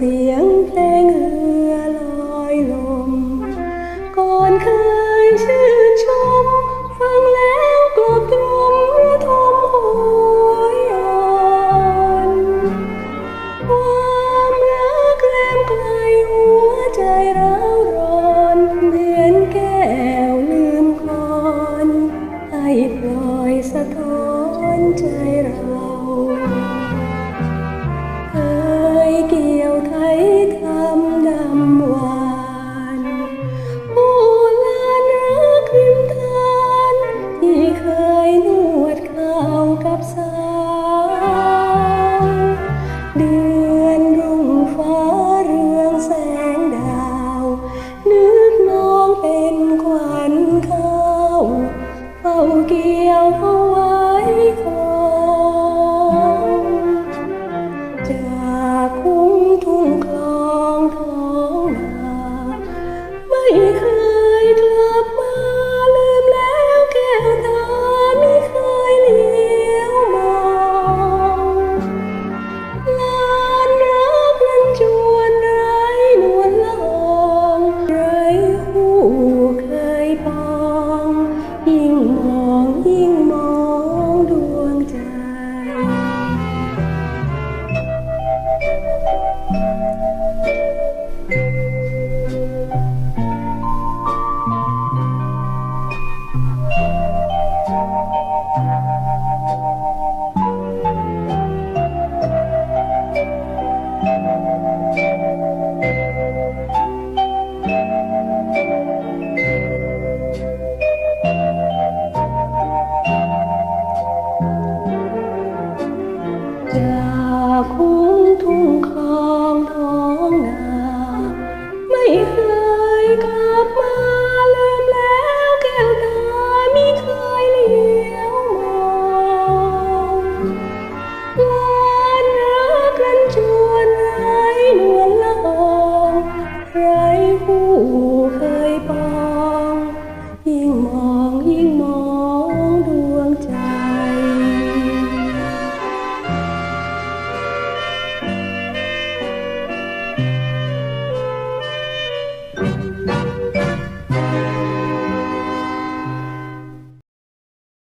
เสียงเพลงเหือลอยลม ก่อนเคยชื่นชม ฟังแล้วกลบกลมระทมโหยอ่อนความรักแกล้มไกลหัวใจร้าวร้อนเหมือนแก้วลืมก่อนให้ปล่อยสะท้อนใจเรา เคยกลับมาลืมแล้วแก้วตาไม่เคยเลี้ยวมองลานรักนั้นจวนไร้นวลละอองไร้คู่เคยปองยิ่งมองยิ่งมอง